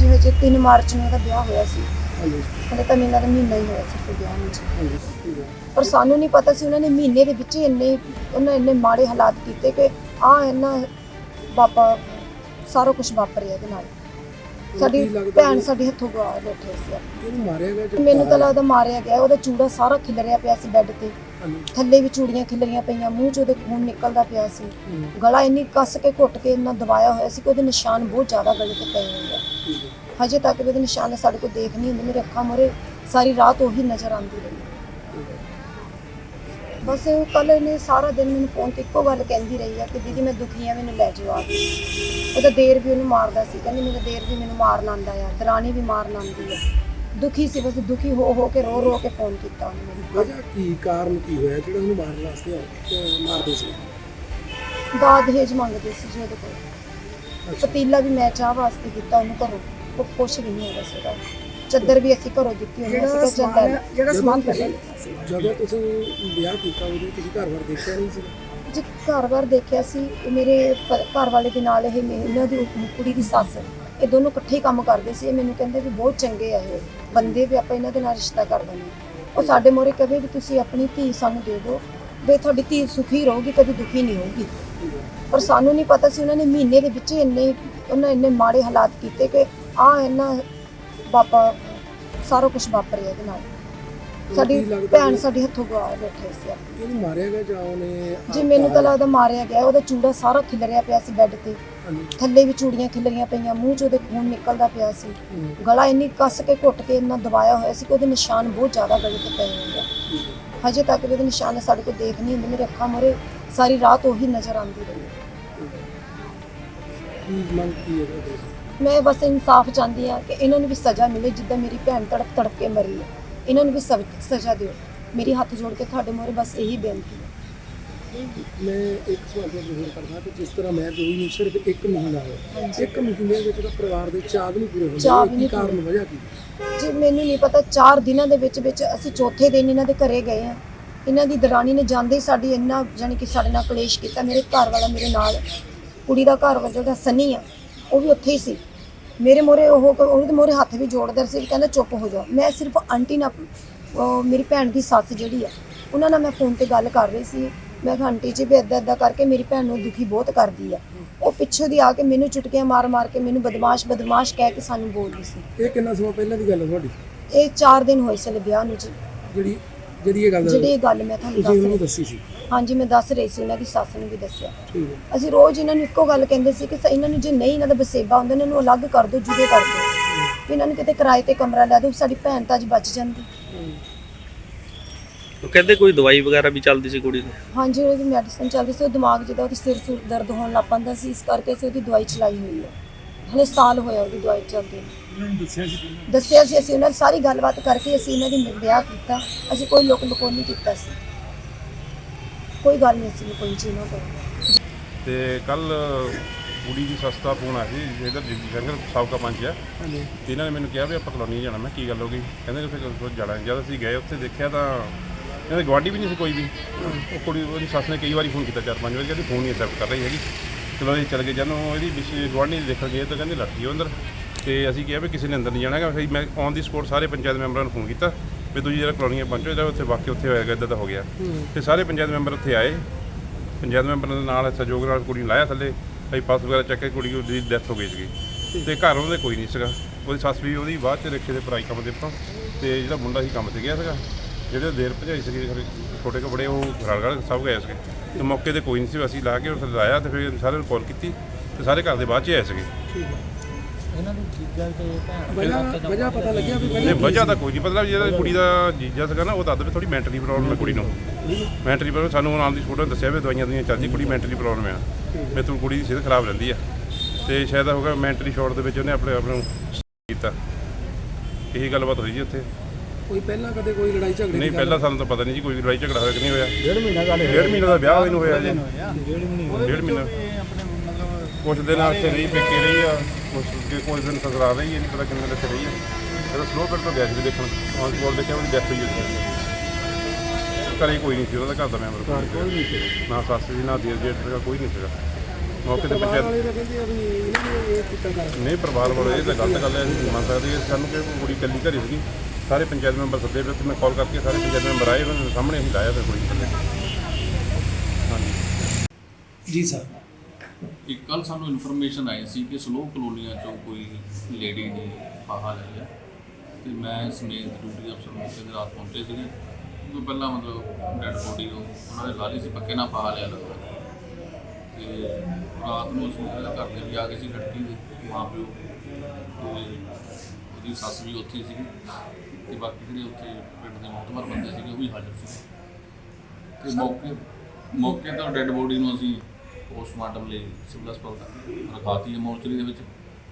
ਜੀ ਹਜੇ 3 ਮਾਰਚ ਨੂੰ ਇਹਦਾ ਵਿਆਹ ਹੋਇਆ ਸੀ। ਹਾਂਜੀ। ਹਲੇ ਤਾਂ ਮਹੀਨਾ ਦਾ ਮਹੀਨਾ ਹੀ ਹੋਇਆ ਸੀ ਵਿਆਹ ਨੂੰ ਜੀ। ਪਰ ਸਾਨੂੰ ਨਹੀਂ ਪਤਾ ਸੀ ਉਹਨਾਂ ਨੇ ਮਹੀਨੇ ਦੇ ਵਿੱਚ ਹੀ ਇੰਨੇ ਉਹਨਾਂ ਇੰਨੇ ਮਾੜੇ ਹਾਲਾਤ ਕੀਤੇ ਕਿ ਆ ਇਹਨਾਂ ਬਾਬਾ ਸਾਰਾ ਕੁਝ ਵਾਪਰਿਆ ਇਹਦੇ ਨਾਲ। ਸਾਡੀ ਭੈਣ ਸਾਡੀ ਹੱਥੋਂ ਗਵਾ ਬੈਠੇ ਸੀ। ਮੈਨੂੰ ਤਾਂ ਲੱਗਦਾ ਮਾਰਿਆ ਗਿਆ ਉਹਦਾ ਚੂੜਾ ਸਾਰਾ ਖਿਲਰਿਆ ਪਿਆ ਸੀ ਬੈੱਡ ਤੇ। ਥੱਲੇ ਵੀ ਚੂੜੀਆਂ ਖਿਲਰੀਆਂ ਪਈਆਂ, ਮੂੰਹ 'ਚ ਉਹਦੇ ਖੂਨ ਨਿਕਲਦਾ ਪਿਆ ਸੀ। ਗਲਾ ਇੰਨੀ ਕੱਸ ਕੇ ਘੁੱਟ ਕੇ ਇੰਨਾ ਦਬਾਇਆ ਹੋਇਆ ਸੀ ਕਿ ਉਹਦੇ ਨਿਸ਼ਾਨ ਬਹੁਤ ਜ਼ਿਆਦਾ ਗਲੇ ਤੇ ਪਏ ਹੋਏ ਆ। ਹਜੇ ਤੱਕ ਉਹਦੇ ਨਿਸ਼ਾਨ ਸਾਡੇ ਕੋਲ ਦੇਖ ਨਹੀਂ ਹੁੰਦੇ, ਮੇਰੇ ਅੱਖਾਂ ਮੂਹਰੇ ਸਾਰੀ ਰਾਤ ਉਹੀ ਨਜ਼ਰ ਆਉਂਦੀ ਰਹੀ। ਠੀਕ ਹੈ ਬਸ ਕੱਲ ਨੇ ਸਾਰਾ ਦਿਨ ਮੈਨੂੰ ਫੋਨ ਤੇ ਇੱਕੋ ਗੱਲ ਕਹਿੰਦੀ ਰਹੀ ਆ ਕਿ ਦੀਦੀ ਮੈਂ ਦੁਖੀ ਆ ਮੈਨੂੰ ਲੈ ਜਾਓ ਆ ਉਹਦਾ ਦੇਰ ਵੀ ਉਹਨੂੰ ਮਾਰਦਾ ਸੀ, ਕਹਿੰਦੀ ਮੇਰਾ ਦੇਰ ਵੀ ਮੈਨੂੰ ਮਾਰਨ ਆਉਂਦਾ ਆ, ਦਰਾਣੀ ਵੀ ਮਾਰਨ ਆਉਂਦੀ ਆ। ਦੁਖੀ ਸੀ ਬਸ ਦੁਖੀ ਹੋ ਹੋ ਕੇ ਰੋ ਰੋ ਕੇ ਫੋਨ ਕੀਤਾ ਉਹਨੇ ਮੈਨੂੰ। ਵਜ੍ਹਾ ਕੀ ਕਾਰਨ ਕੀ ਹੋਇਆ ਜਿਹੜਾ ਉਹਨੂੰ ਮਾਰਨ ਵਾਸਤੇ ਅਹ, ਮਾਰਦੇ ਸੀ? ਦਾਦ ਦਹੇਜ ਮੰਗਦੇ ਸੀ ਜੀ ਉਹਦੇ ਕੋਲ। ਪਤੀਲਾ ਵੀ ਮੈਂ ਚਾਹ ਵਾਸਤੇ ਕੀਤਾ ਉਹਨੂੰ ਘਰੋਂ ਉਹ ਕੁਛ ਵੀ ਨਹੀਂ ਹੈਗਾ ਸੀਗਾ। ਚੱਦਰ ਵੀ ਅਸੀਂ ਘਰੋਂ ਦਿੱਤੀ ਉਹਨੂੰ ਅਸੀਂ ਕਿਹਾ ਚੱਲ ਲੈ ਲੈ। ਜਿਹੜਾ ਸਮਾਨ ਜਦੋਂ ਤੁਸੀਂ ਵਿਆਹ ਕੀਤਾ ਉਦੋਂ ਤੁਸੀਂ ਘਰ ਬਾਰ ਦੇਖਿਆ ਨਹੀਂ ਸੀ? ਜੀ ਘਰ-ਬਾਰ ਦੇਖਿਆ ਸੀ ਮੇਰੇ ਪ- ਘਰ ਵਾਲੇ ਦੇ ਨਾਲ ਇਹ ਮੇ- ਇਹਨਾਂ ਦੀ ਕੁੜੀ ਦੀ ਸੱਸ। ਇਹ ਦੋਨੋਂ ਇਕੱਠੇ ਹੀ ਕੰਮ ਕਰਦੇ ਸੀ। ਇਹ ਮੈਨੂੰ ਕਹਿੰਦੇ ਵੀ ਬਹੁਤ ਚੰਗੇ ਆ ਇਹ। ਬੰਦੇ ਵੀ ਆਪਾਂ ਇਹਨਾਂ ਦੇ ਨਾਲ ਰਿਸ਼ਤਾ ਕਰ ਦਿੰਦੇ ਹਾਂ। ਉਹ ਸਾਡੇ ਮੋਰੇ ਕਹੇ ਵੀ ਤੁਸੀਂ ਆਪਣੀ ਧੀ ਸਾਨੂੰ ਦੇ ਦਿਓ। ਵੀ ਤੁਹਾਡੀ ਧੀ ਸੁਖੀ ਰਹੂਗੀ, ਕਦੀ ਦੁਖੀ ਨਹੀਂ ਹੋਊਗੀ। ਪਰ ਸਾਨੂੰ ਨਹੀਂ ਪਤਾ ਸੀ ਉਹਨਾਂ ਨੇ ਮਹੀਨੇ ਦੇ ਵਿੱਚ ਹੀ ਇੰਨੇ, ਉਹਨਾਂ ਇੰਨੇ ਮਾੜੇ ਹਾਲਾਤ ਕੀਤੇ ਕਿ ਆ ਇਹਨਾਂ ਬਾਬਾ, ਸਾਰਾ ਕੁਝ ਵਾਪਰਿਆ ਇਹਦੇ ਨਾਲ। ਸਾਡੀ ਭੈਣ ਸਾਡੀ ਹੱਥੋਂ ਗਵਾ ਬੈਠੇ ਸੀ ਇਹਨੂੰ ਮਾਰਿਆ ਗਿਆ ਜਾਂ ਉਹਨੇ ਜੀ ਮੈਨੂੰ ਤਾਂ ਲੱਗਦਾ ਮਾਰਿਆ ਗਿਆ। ਉਹਦਾ ਚੂੜਾ ਸਾਰਾ ਖਿਲਰਿਆ ਪਿਆ ਸੀ ਬੈੱਡ ਤੇ। ਥੱਲੇ ਵੀ ਚੂੜੀਆਂ ਖਿਲਰੀਆਂ ਪਈਆਂ। ਮੂੰਹ 'ਚ ਉਹਦੇ ਖੂਨ ਨਿਕਲਦਾ ਪਿਆ ਸੀ। ਗਲਾ ਇੰਨੀ ਕੱਸ ਕੇ ਘੁੱਟ ਕੇ ਇੰਨਾ ਦਬਾਇਆ ਹੋਇਆ ਸੀ ਕਿ ਉਹਦੇ ਨਿਸ਼ਾਨ ਬਹੁਤ ਜ਼ਿਆਦਾ ਗਲੇ ਤੇ ਪਏ ਹੋਏ ਆ। ਹਜੇ ਤੱਕ ਵੀ ਉਹਦੇ ਨਿਸ਼ਾਨ ਸਾਡੇ ਕੋਲ ਦੇਖ ਨਹੀਂ ਹੁੰਦੇ। ਮੇਰੇ ਅੱਖਾਂ ਮੂਹਰੇ ਸਾਰੀ ਰਾਤ ਉਹੀ ਨਜ਼ਰ ਆਉਂਦੀ ਰਹੀ। ਮੈਂ ਬਸ ਇਨਸਾਫ ਚਾਹੁੰਦੀ ਆ ਕਿ ਇਹਨਾਂ ਨੂੰ ਵੀ ਸਜ਼ਾ ਮਿਲੇ ਜਿੱਦਾਂ ਮੇਰੀ ਭੈਣ ਤੜਪ ਤੜਪ ਕੇ ਮਰੀ ਹੈ। ਇਹਨਾਂ ਨੂੰ ਵੀ ਸਜ਼ਾ ਦਿਓ। ਮੇਰੀ ਹੱਥ ਜੋੜ ਕੇ ਤੁਹਾਡੇ ਮੂਹਰੇ ਬਸ ਇਹੀ ਬੇਨਤੀ ਹੈ। ਮੈਂ ਇੱਕ ਸਵਾਲ ਤੁਹਾਨੂੰ ਹੋਰ ਕਰਦਾ ਕਿ ਜਿਸ ਤਰ੍ਹਾਂ ਮੈਂ ਹੋਈ ਨੂੰ ਸਿਰਫ ਇੱਕ ਮਹੀਨਾ ਹੋਇਆ। ਇੱਕ ਮਹੀਨੇ ਵਿੱਚ ਤਾਂ ਪਰਿਵਾਰ ਦੇ ਚਾਹ ਵੀ ਨਹੀਂ ਪੂਰੇ ਹੁੰਦੇ ਚਾਅ ਵੀ ਕੀ ਨਹੀਂ ਕਾਰਨ। ਵਜ੍ਹਾ ਕੀ ਜੀ ਮੈਨੂੰ ਨਹੀਂ ਪਤਾ 4 ਦਿਨਾਂ ਦੇ ਵਿੱਚ ਵਿੱਚ ਅਸੀਂ ਚੌਥੇ ਦਿਨ ਇਹਨਾਂ ਦੇ ਘਰੇ ਗਏ ਆ ਇਹਨਾਂ ਦੀ ਦਰਾਣੀ ਨੇ ਜਾਂਦੇ ਹੀ ਸਾਡੀ ਇੰਨਾ ਜਾਨੀ ਕਿ ਸਾਡੇ ਨਾਲ ਕਲੇਸ਼ ਕੀਤਾ। ਮੇਰੇ ਘਰ ਵਾਲਾ ਮੇਰੇ ਨਾਲ ਕੁੜੀ ਦਾ ਘਰ ਵਾਲਾ ਜਿਹੜਾ ਸਨੀ ਆ ਉਹ ਵੀ ਉੱਥੇ ਹੀ ਸੀ। ਮੇਰੇ ਮੋਰੇ ਉਹ ਉਹਦੇ ਮੋਰੇ ਹੱਥ ਵੀ ਜੋੜਦਾ ਸੀ ਕਹਿੰਦਾ ਚੁੱਪ ਹੋ ਜਾ ਮੈਂ ਸਿਰਫ ਆਂਟੀ ਨਾਲ ਉਹ ਮੇਰੀ ਭੈਣ ਦੀ ਸੱਸ ਜਿਹੜੀ ਆ ਉਹਨਾਂ ਨਾਲ ਮੈਂ ਫੋਨ ਤੇ ਗੱਲ ਕਰ ਰਹੀ ਸੀ। ਮੈਂ ਕਿਹਾ ਆਂਟੀ ਜੀ ਵੀ ਏਦਾਂ ਏਦਾਂ ਕਰਕੇ ਮੇਰੀ ਭੈਣ ਨੂੰ ਦੁਖੀ ਬਹੁਤ ਕਰਦੀ ਆ। ਉਹ ਪਿੱਛੋਂ ਦੀ ਆ ਕੇ ਮੈਨੂੰ ਚੁਟਕੀਆਂ ਮਾਰ ਮਾਰ ਕੇ ਮੈਨੂੰ ਬਦਮਾਸ਼ ਬਦਮਾਸ਼ ਕਹਿ ਕੇ ਸਾਨੂੰ ਬੋਲਦੀ ਸੀ। ਇਹ ਕਿੰਨਾ ਸਮਾਂ ਪਹਿਲਾਂ ਦੀ ਗੱਲ ਹੈ ਤੁਹਾਡੀ? ਇਹ 4 ਦਿਨ ਹੋਏ ਸੀ ਵਿਆਹ ਨੂੰ ਜੀ। ਜਿਹੜੀ ਜਿਹੜੀ ਇਹ ਗੱਲ ਜਿਹੜੀ ਇਹ ਗੱਲ ਮੈਂ ਤੁਹਾਨੂੰ ਤੁਸੀਂ ਦੱਸ ਉਹਨੂੰ ਰਹੀ ਦੱਸੀ ਸੀ। ਹਾਂਜੀ ਮੈਂ ਦੱਸ ਰਹੀ ਸੀ ਇਹਨਾਂ ਦੀ ਸੱਸ ਨੂੰ ਵੀ ਦੱਸਿਆ। ਠੀਕ ਹੈ। ਅਸੀਂ ਰੋਜ਼ ਇਹਨਾਂ ਨੂੰ ਇੱਕੋ ਗੱਲ ਕਹਿੰਦੇ ਸੀ ਕਿ ਸ- ਇਹਨਾਂ ਨੂੰ ਜੇ ਨਹੀਂ ਇਹਨਾਂ ਦਾ ਬਸੇਬਾ ਹੁੰਦਾ ਇਹਨਾਂ ਨੂੰ ਅਲੱਗ ਕਰ ਦਿਓ ਜੁਦੇ ਕਰ ਦਿਓ। ਵੀ ਇਹਨਾਂ ਨੂੰ ਕਿਤੇ ਕਿਰਾਏ ਤੇ ਕਮਰਾ ਲੈ ਦਿਓ ਸਾਡੀ ਭੈਣ ਤਾਂ ਅੱਜ ਬਚ ਜਾਂਦੀ। ਉਹ ਕਹਿੰਦੇ ਕੋਈ ਦਵਾਈ ਵਗੈਰਾ ਵੀ ਚੱਲਦੀ ਸੀ ਕੁੜੀ ਦੀ ਹਾਂਜੀ ਉਹਦੀ ਮੈਡੀਸਨ ਚੱਲਦੀ ਸੀ ਉਹ ਦਿਮਾਗ ਜਿਹਦਾ ਉਹਦੀ ਸਿਰ ਸੁਰ ਦਰਦ ਹੋਣ ਲੱਗ ਪੈਂਦਾ ਸੀ ਇਸ ਕਰਕੇ ਅਸੀਂ ਉਹਦੀ ਦਵਾਈ ਚਲਾਈ ਹੋਈ ਹੈ। ਹਲੇ ਸਾਲ ਹੋਇਆ ਉਹਦੀ ਦਵਾਈ ਚੱਲਦੀ ਨੂੰ। ਦੱਸਿਆ ਸੀ ਅਸੀਂ ਉਹਨਾਂ ਸਾਰੀ ਗੱਲਬਾਤ ਕਰਕੇ ਅਸੀਂ ਇਹਨਾਂ ਦੀ ਵਿਆਹ ਕੀਤਾ। ਅਸੀਂ ਕੋਈ ਲੋਕ ਲੁਕੋ ਨਹੀਂ ਕੀਤਾ ਸੀ। ਕੋਈ ਗੱਲ ਨਹੀਂ ਸੀ ਕੋਈ ਚੀਜ਼ ਨਾ ਕੋਈ। ਤੇ ਕੱਲ ਕੁੜੀ ਦੀ ਸਸਤਾ ਫੋਨ ਆਇਆ ਸੀ ਇਹਦਾ ਜੀਤੀ ਸਿੰਘ ਸਾਬਕਾ ਪੰਚ ਆ। ਹਾਂਜੀ। ਤੇ ਇਹਨਾਂ ਨੇ ਮੈਨੂੰ ਕਿਹਾ ਵੀ ਆਪਾਂ ਕਲੋਨੀ ਜਾਣਾ। ਮੈਂ ਕੀ ਗੱਲ ਹੋ ਗਈ? ਕਹਿੰਦੇ ਉੱਥੇ ਕੁਝ ਜਾਣਾ? ਜਦ ਅਸੀਂ ਗਏ ਉੱਥੇ ਦੇਖਿਆ ਤਾਂ ਇਹਨਾਂ ਦੇ ਗਵਾਂਢੀ ਵੀ ਨਹੀਂ ਸੀ ਕੋਈ ਵੀ। ਉਹ ਕੁੜੀ ਉਹਦੀ ਸੱਸ ਨੇ ਕਈ ਵਾਰੀ ਫੋਨ ਕੀਤਾ ਚਾਰ ਪੰਜ ਵਾਰੀ ਕਹਿੰਦੀ ਫੋਨ ਨਹੀਂ ਐਕਸੈਪਟ ਕਰ ਰਹੀ ਹੈਗੀ। ਚਲੋ ਅਸੀਂ ਚੱਲ ਗਏ ਜਦੋਂ ਇਹਦੀ ਵਿਸ਼ੇ ਗਵਾਂਢੀ ਦੇਖਣ ਗਏ ਤਾਂ ਕਹਿੰਦੇ ਲੜਕੀ ਉਹ ਅੰਦਰ। ਤੇ ਅਸੀਂ ਕਿਹਾ ਵੀ ਕਿਸੇ ਨੇ ਅੰਦਰ ਨਹੀਂ ਜਾਣਾ ਹੈਗਾ। ਫਿਰ ਮੈਂ ਔਨ ਦੀ ਸਪੋਰਟ ਸਾਰੇ ਪੰਚਾਇਤ ਮੈਂਬਰਾਂ ਨੂੰ ਫੋਨ ਕੀਤਾ ਵੀ ਤੁਸੀਂ ਜਿਹੜਾ ਕਲੋਨੀਆਂ ਪਹੁੰਚੋ ਜਿਹੜਾ ਉੱਥੇ ਵਾਕਿਆ ਉੱਥੇ ਹੋਏਗਾ ਇਦਾਂ ਦਾ ਹੋ ਗਿਆ। ਤੇ ਸਾਰੇ ਪੰਚਾਇਤ ਮੈਂਬਰ ਉੱਥੇ ਆਏ। ਪੰਚਾਇਤ ਮੈਂਬਰਾਂ ਦੇ ਨਾਲ ਸਹਿਯੋਗ ਨਾਲ ਕੁੜੀ ਨੂੰ ਲਾਇਆ ਥੱਲੇ। ਅਸੀਂ ਪਾਸ ਵਗੈਰਾ ਚੱਕ ਕੇ ਕੁੜੀ ਦੀ ਡੈਥ ਹੋ ਗਈ ਸੀਗੀ। ਤੇ ਘਰ ਉਹਦੇ ਕੋਈ ਨਹੀਂ ਸੀਗਾ। ਉਹਦੀ ਸੱਸ ਵੀ ਉਹਦੀ ਬਾਅਦ ਚ ਰਿਕਸ਼ੇ ਦੇ ਪਰਾਈ ਕੰਮ ਦੇ ਉੱਤੋਂ ਤੇ ਜਿਹੜਾ ਮੁੰਡਾ ਸੀ ਕੰਮ ਤੇ ਗਿਆ ਸੀਗਾ। ਜਿਹੜੇ ਦੇਰ ਭਜਾਈ ਸੀਗੀ ਖਰੇ ਛੋਟੇ ਕੱਪੜੇ ਉਹ ਘਰਗੜ ਸਭ ਗਏ ਸੀਗੇ। ਤੇ ਮੌਕੇ ਤੇ ਕੋਈ ਨਹੀਂ ਸੀ ਅਸੀਂ ਲਾ ਕੇ ਉੱਥੇ ਲਾਇਆ ਤੇ ਫਿਰ ਸਾਰਿਆਂ ਨੂੰ ਕਾਲ ਕੀਤੀ ਤੇ ਸਾਰੇ ਘਰ ਦੇ ਬਾਅਦ ਚ ਆਏ ਸੀਗੇ। ਠੀਕ ਹੈ ਵਜ੍ਹਾ ਵਜ੍ਹਾ ਪਤਾ ਲੱਗਿਆ ਵੀ ਪਹਿਲਾਂ ਵਜ੍ਹਾ ਤਾਂ ਕੋਈ ਨਹੀਂ ਪਤਾ ਜਿਹੜਾ ਕੁੜੀ ਦਾ ਜੀਜਾ ਸੀਗਾ ਨਾ ਉਹ ਦੱਸਦਾ ਵੀ ਥੋੜੀ ਮੈਂਟਲੀ ਪ੍ਰੋਬਲਮ ਹੈ ਕੁੜੀ ਨੂੰ। ਮੈਂਟਲੀ ਪ੍ਰੋਬਲਮ ਸਾਨੂੰ ਨਾਲ ਦੀ ਫੋਟੋ ਦੱਸਿਆ ਵੀ ਦਵਾਈਆਂ ਦੀਆਂ ਚੱਲਦੀ ਕੁੜੀ ਮੈਂਟਲੀ ਪ੍ਰੋਬਲਮ ਆ। ਵੀ ਤੂੰ ਕੁੜੀ ਦੀ ਸਿਹਤ ਖਰਾਬ ਰਹਿੰਦੀ ਆ। ਤੇ ਸ਼ਾਇਦ ਹੋ ਗਿਆ ਮੈਂਟਲੀ ਸ਼ਾਰਟ ਦੇ ਵਿੱਚ ਉਹਨੇ ਆਪਣੇ ਆਪ ਨੂੰ ਕੀਤਾ। ਇਹੀ ਗੱਲਬਾਤ ਹੋਈ ਜੀ ਉੱਥੇ। ਕੋਈ ਪਹਿਲਾਂ ਕਦੇ ਕੋਈ ਲੜਾਈ ਝਗੜੇ ਨਹੀਂ ਦੀ ਪਹਿਲਾਂ ਸਾਨੂੰ ਤਾਂ ਪਤਾ ਨਹੀਂ ਜੀ ਕੋਈ ਲੜਾਈ ਝਗੜਾ ਹੋਇਆ ਕਿ ਨਹੀਂ ਹੋਇਆ। ਡੇਢ ਮਹੀਨਾ ਗੱਲ ਡੇਢ ਮਹੀਨੇ ਦਾ ਵਿਆਹ ਹੋਇਆ ਨੂੰ ਹੋਇਆ ਜੀ। ਡੇਢ ਮਹੀਨਾ ਕੁਛ ਦਿਨ ਇੱਥੇ ਰਹੀ ਪੇਕੇ ਰਹੀ ਆ। ਕੁਛ ਕੇ ਕੁਝ ਦਿਨ ਸਸਰਾਲ ਰਹੀ ਹੈ ਨਹੀਂ ਪਤਾ ਕਿੰਨੇ ਦਿਨ ਇੱਥੇ ਰਹੀ ਆ। ਜਦੋਂ ਸਲੋ ਪਿੰਡ ਤੋਂ ਗਿਆ ਸੀ ਦੇਖਣ ਔਨ ਕੋਲ ਦੇਖਿਆ ਉਹਦੀ ਡੈਥ ਹੋਈ ਹੋਈ ਸੀ ਘਰੇ ਕੋਈ ਨਹੀਂ ਸੀ ਉਹਦਾ ਘਰ ਦਾ ਮੈਂਬਰ ਕੋਈ ਨਹੀਂ ਸੀ ਨਾ ਸੱਸ ਸੀ ਨਾ ਦੇਰ ਜੇਠ ਸੀਗਾ ਕੋਈ ਨਹੀਂ ਸੀਗਾ। ਮੌਕੇ ਤੇ ਪੰਚਾਇਤ ਵਾਲੇ ਤਾਂ ਕਹਿੰਦੇ ਆ ਵੀ ਇਹਨਾਂ ਨੇ ਇਹ ਕੀਤਾ ਕਰ। ਨਹੀਂ ਪਰਿਵਾਰ ਵਾਲੇ ਇਹ ਤਾਂ ਗਲਤ ਗੱਲ ਹੈ ਅਸੀਂ ਮੰਨ ਸਕਦੇ। ਕਿ ਸਾਨੂੰ ਕਿ ਕੁੜੀ ਇਕੱਲੀ ਘਰੇ ਸੀਗੀ। ਸਾਰੇ ਪੰਚਾਇਤ ਮੈਂਬਰ ਸੱਦੇ ਪਏ ਤੇ ਮੈਂ ਕਾਲ ਕਰਕੇ ਸਾਰੇ ਪੰਚਾਇਤ ਮੈਂਬਰ ਆਏ ਉਹਨਾਂ ਦੇ ਸਾਹਮਣੇ ਅਸੀਂ ਲਾਇਆ ਫਿਰ ਕੁੜੀ ਥੱਲੇ ਹਾਂਜੀ। ਜੀ ਸਰ। ਇੱਕ ਕੱਲ ਸਾਨੂੰ ਇਨਫੋਰਮੇਸ਼ਨ ਆਈ ਸੀ ਕਿ ਸਲੋ ਕਲੋਨੀਆਂ ਚੋਂ ਕੋਈ ਲੇਡੀ ਨੇ ਫਾਹਾ ਲਿਆ ਤੇ ਮੈਂ ਸਮੇਤ ਡਿਊਟੀ ਅਫਸਰ ਮੌਕੇ ਤੇ ਰਾਤ ਪਹੁੰਚੇ ਸੀਗੇ। ਕਿਉਂਕਿ ਪਹਿਲਾਂ ਮਤਲਬ ਡੈਡ ਬੋਡੀ ਉਹ ਉਹਨਾਂ ਨੇ ਲਾ ਲਈ ਸੀ ਪੱਕੇ ਨਾਲ ਫਾਹਾ ਲਿਆ ਲੱਗਦਾ। ਤੇ ਰਾਤ ਨੂੰ ਅਸੀਂ ਉਹਦੇ ਘਰ ਦੇ ਵੀ ਆ ਗਏ ਸੀ ਲੜਕੀ ਦੇ ਮਾਂ ਪਿਓ ਤੇ ਉਹਦੀ ਸੱਸ ਵੀ ਉੱਥੇ ਸੀਗੀ ਤੇ ਬਾਕੀ ਜਿਹੜੇ ਉੱਥੇ ਪਿੰਡ ਦੇ ਮੋਤਬਰ ਬੰਦੇ ਸੀਗੇ ਉਹ ਵੀ ਹਾਜ਼ਰ ਸੀ ਤੇ ਮੌਕੇ ਮੌਕੇ ਤੋਂ ਡੈੱਡ ਬੋਡੀ ਨੂੰ ਅਸੀਂ ਪੋਸਟਮਾਰਟਮ ਲਈ ਸਿਵਲ ਹਸਪਤਾਲ ਦਾ ਰਖਾਤੀ ਹੈ ਮੋਰਚਰੀ ਦੇ ਵਿੱਚ।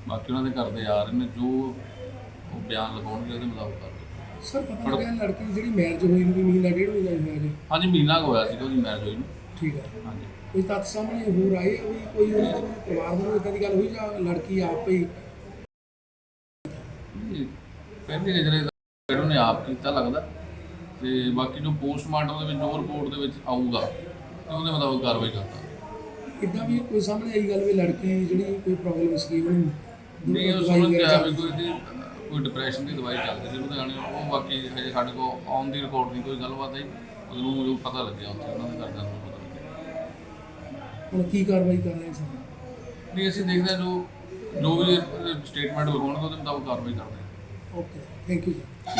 ਬਾਕੀ ਉਹਨਾਂ ਦੇ ਘਰ ਦੇ ਆ ਰਹੇ ਨੇ ਜੋ ਉਹ ਬਿਆਨ ਲਗਾਉਣਗੇ ਉਹਦੇ ਮੁਤਾਬਕ ਕਰਦੇ ਸਰ ਪਤਾ ਲੱਗਿਆ ਲੜਕੀ ਦੀ ਜਿਹੜੀ ਮੈਰਿਜ ਹੋਈ ਨੂੰ ਵੀ ਮਹੀਨਾ ਡੇਢ ਮਹੀਨਾ ਹੀ ਹੋਇਆ ਜੀ। ਹਾਂਜੀ ਮਹੀਨਾ ਕੁ ਹੋਇਆ ਸੀਗਾ ਉਹਦੀ ਮੈਰਿਜ ਹੋਈ ਨੂੰ। ਠੀਕ ਹੈ। ਹਾਂਜੀ। ਕੋਈ ਤੱਥ ਸਾਹਮਣੇ ਹੋਰ ਆਏ ਆ ਵੀ ਕੋਈ ਉਹਨਾਂ ਦੇ ਪਰਿਵਾਰ ਵੱਲੋਂ ਇਦਾਂ ਦੀ ਗੱਲ ਹੋਈ ਜਾਂ ਲੜਕੀ ਆਪ ਹੀ ਪਹਿਲੇ ਜਿਹੜੇ ਜਿਹੜੇ ਉਹਨੇ ਆਪ ਕੀਤਾ ਲੱਗਦਾ। ਤੇ ਬਾਕੀ ਜੋ ਪੋਸਟਮਾਰਟਮ ਦੇ ਵਿੱਚ ਜੋ ਰਿਪੋਰਟ ਦੇ ਵਿੱਚ ਆਊਗਾ ਤੇ ਉਹਦੇ ਮੁਤਾਬਕ ਕਾਰਵਾਈ ਕਰਦਾ। ਇਦਾਂ ਵੀ ਕੋਈ ਸਾਹਮਣੇ ਆਈ ਗੱਲ ਵੀ ਲੜਕੀ ਜਿਹੜੀ ਕੋਈ ਪ੍ਰੋਬਲਮ ਸੀ ਉਹਨੂੰ ਨਹੀਂ ਉਹ ਵਗੈਰਾ ਆਇਆ ਵੀ ਕੋਈ ਦੀ ਕੋਈ ਡਿਪਰੈਸ਼ਨ ਦੀ ਦਵਾਈ ਚੱਲਦੀ ਸੀ ਲੁਧਿਆਣੇ ਉਹ ਬਾਕੀ ਹਜੇ ਸਾਡੇ ਕੋਲ ਆਨ ਦੀ ਰਿਕਾਰਡ ਨਹੀਂ ਕੋਈ ਗੱਲਬਾਤ ਆਈ। ਉਹਨੂੰ ਜੋ ਪਤਾ ਲੱਗਿਆ ਉੱਥੇ ਉਹਨਾਂ ਦੇ ਘਰਦਿਆਂ ਨੂੰ ਪਤਾ ਲੱਗਿਆ। ਹੁਣ ਕੀ ਕਾਰਵਾਈ ਕਰ ਰਹੇ ਸਰ? ਨਹੀਂ ਅਸੀਂ ਦੇਖਦੇ ਜੋ ਜੋ ਵੀ ਸਟੇਟਮੈਂਟ ਹੋਣਗੇ ਉਹਦੇ ਮੁਤਾਬਕ ਕਾਰਵਾਈ ਕਰਦੇ ਹਾਂ ਓਕੇ ਥੈਂਕ ਯੂ ਸਰ